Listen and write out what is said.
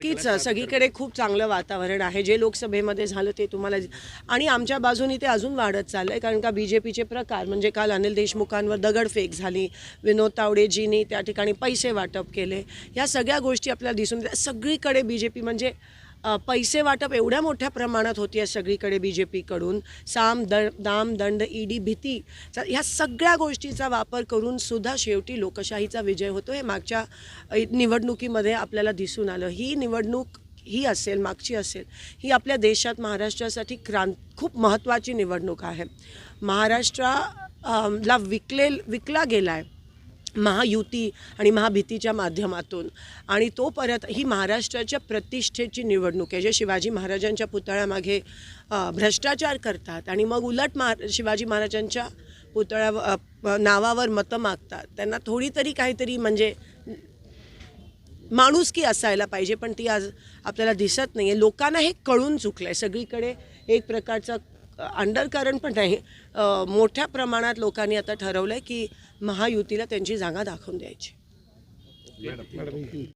नक्कीच सगळीकडे खूप चांगलं वातावरण आहे. जे लोकसभेमध्ये झालं ते तुम्हाला आणि आमच्या बाजूनी ते अजून वाढत चाललं आहे कारण का बी जे पीचे प्रकार म्हणजे काल अनिल देशमुखांवर दगडफेक झाली विनोद तावडेजींनी त्या ठिकाणी पैसे वाटप केले. ह्या सगळ्या गोष्टी आपल्याला दिसून सगळीकडे बी जे पी म्हणजे पैसे वाटप एवढ्या मोठ्या प्रमाणात होती आहे सगळीकडे बी जे पीकडून साम द दाम दंड ईडी भीती. ह्या सगळ्या गोष्टीचा वापर करून सुद्धा शेवटी लोकशाहीचा विजय होतो हे मागच्या निवडणुकीमध्ये आपल्याला दिसून आलं. ही निवडणूक ही असेल मागची असेल ही आपल्या देशात महाराष्ट्रासाठी क्रांत खूप महत्त्वाची निवडणूक आहे. महाराष्ट्रा ला विकले विकला गेला आहे महायुती आणि महाभीतीच्या माध्यमातून. आणि तो परत ही महाराष्ट्राच्या प्रतिष्ठेची निवडणूक आहे. जे शिवाजी महाराजांच्या पुतळ्यामागे भ्रष्टाचार करतात आणि मग उलट महा शिवाजी महाराजांच्या पुतळ्या नावावर मतं मागतात. त्यांना थोडी तरी काहीतरी म्हणजे माणुसकी असायला पाहिजे पण ती आज आपल्याला दिसत नाही आहे लोकांना हे कळून चुकलं आहे सगळीकडे एक प्रकारचा अंडरकरंट पण नाही. मोठ्या प्रमाणात लोकांनी आता ठरवलं आहे की महायुतीला त्यांची जागा दाखवून द्यायची.